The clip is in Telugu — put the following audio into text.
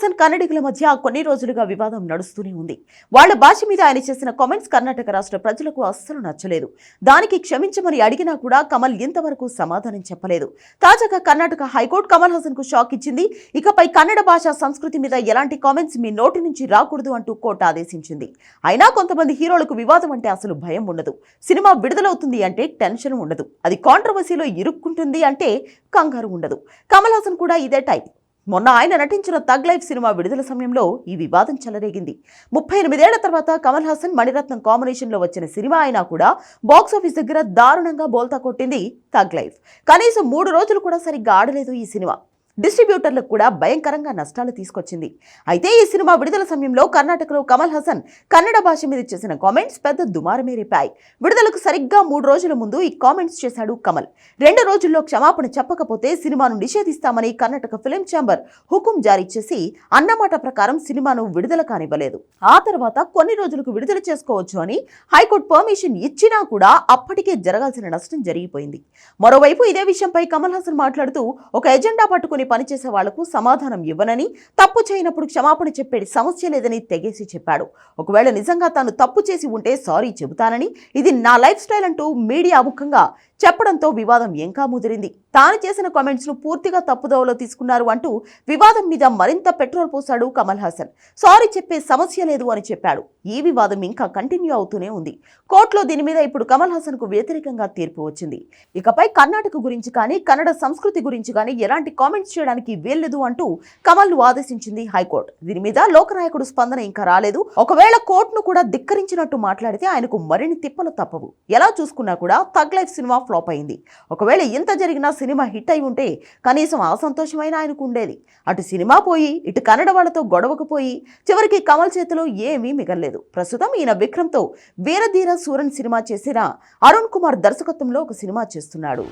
హాసన్ కన్నడిగుల మధ్య కొన్ని రోజులుగా వివాదం నడుస్తూనే ఉంది. వాళ్ళ భాష మీద ఆయన చేసిన కామెంట్స్ కర్ణాటక రాష్ట్ర ప్రజలకు అస్సలు నచ్చలేదు. దానికి క్షమించమని అడిగినా కూడా కమల్ ఇంతవరకు సమాధానం చెప్పలేదు. తాజాగా కర్ణాటక హైకోర్టు కమల్ హాసన్కు షాక్ ఇచ్చింది. ఇకపై కన్నడ భాష సంస్కృతి మీద ఎలాంటి కామెంట్స్ మీ నోటి నుంచి రాకూడదు అంటూ కోర్టు ఆదేశించింది. అయినా కొంతమంది హీరోలకు వివాదం అంటే అసలు భయం ఉండదు. సినిమా విడుదలవుతుంది అంటే టెన్షన్ ఉండదు. అది కాంట్రవర్సీలో ఇరుక్కుంటుంది అంటే కంగారు ఉండదు. కమల్ హాసన్ కూడా ఇదే టైప్ మొన్న ఆయన నటించిన తగ్ లైఫ్ సినిమా విడుదల సమయంలో ఈ వివాదం చెలరేగింది. ముప్పై ఎనిమిదేళ్ళ తర్వాత కమల్ హాసన్ మణిరత్నం కాంబినేషన్లో వచ్చిన సినిమా అయినా కూడా బాక్స్ ఆఫీస్ దగ్గర దారుణంగా బోల్తా కొట్టింది తగ్ లైఫ్. కనీసం మూడు రోజులు కూడా సరిగ్గా ఆడలేదు ఈ సినిమా. డిస్ట్రిబ్యూటర్లకు కూడా భయంకరంగా నష్టాలు తీసుకొచ్చింది. అయితే ఈ సినిమా విడుదల సమయంలో కర్ణాటకలో కమల్ హాసన్ కన్నడ భాష మీద చేసిన కామెంట్స్ పెద్ద దుమారమే రేపాయి విడుదలకు సరిగ్గా మూడు రోజుల ముందు ఈ కామెంట్స్ చేశాడు కమల్. రెండు రోజుల్లో క్షమాపణ చెప్పకపోతే సినిమాను నిషేధిస్తామని కర్ణాటక ఫిలిం ఛాంబర్ హుకుం జారీ చేసి అన్నమాట ప్రకారం సినిమాను విడుదల కానివ్వలేదు. ఆ తర్వాత కొన్ని రోజులకు విడుదల చేసుకోవచ్చు అని హైకోర్టు పర్మిషన్ ఇచ్చినా కూడా అప్పటికే జరగాల్సిన నష్టం జరిగిపోయింది. మరోవైపు ఇదే విషయంపై కమల్ హాసన్ మాట్లాడుతూ ఒక ఎజెండా పట్టుకుని పనిచేసే వాళ్ళకు సమాధానం ఇవ్వనని తప్పు చేయనప్పుడు క్షమాపణ చెప్పేది సమస్య లేదని తెగేసి చెప్పాడు. ఒకవేళ నిజంగా తాను తప్పు చేసి ఉంటే సారీ చెబుతానని ఇది నా లైఫ్ స్టైల్ అంటూ మీడియా ముఖంగా చెప్పడంతో వివాదం ఇంకా ముదిరింది. తాను చేసిన కామెంట్స్ను పూర్తిగా తప్పుదోవలో తీసుకున్నారు అంటూ వివాదం మీద మరింత పెట్రోల్ పోశాడు కమల్ హాసన్. సారీ చెప్పే సమస్య లేదు అని చెప్పాడు. ఈ వివాదం ఇంకా కంటిన్యూ అవుతూనే ఉంది. కోర్టులో దీని మీద ఇప్పుడు కమల్ హాసన్కు వ్యతిరేకంగా తీర్పు వచ్చింది. ఇకపై కర్ణాటక గురించి కానీ కన్నడ సంస్కృతి గురించి కానీ ఎలాంటి కామెంట్స్ చేయడానికి వీల్లేదు అంటూ కమల్ను ఆదేశించింది హైకోర్టు. దీని మీద లోకనాయకుడు స్పందన ఇంకా రాలేదు. ఒకవేళ కోర్టును కూడా ధిక్కరించినట్టు మాట్లాడితే ఆయనకు మరిన్ని తిప్పలు తప్పవు. ఎలా చూసుకున్నా కూడా తగ్ లైఫ్ సినిమా ఫ్లాప్ అయింది. ఒకవేళ ఇంత జరిగినా సినిమా హిట్ అయి ఉంటే కనీసం ఆ సంతోషమైన ఆయనకు ఉండేది. అటు సినిమా పోయి ఇటు కన్నడ వాళ్ళతో గొడవకు పోయి చివరికి కమల్ చేతిలో ఏమీ మిగలలేదు. ప్రస్తుతం ఈయన విక్రమ్తో వీరధీర సూరన్ సినిమా చేసిన అరుణ్ కుమార్ దర్శకత్వంలో ఒక సినిమా చేస్తున్నాడు.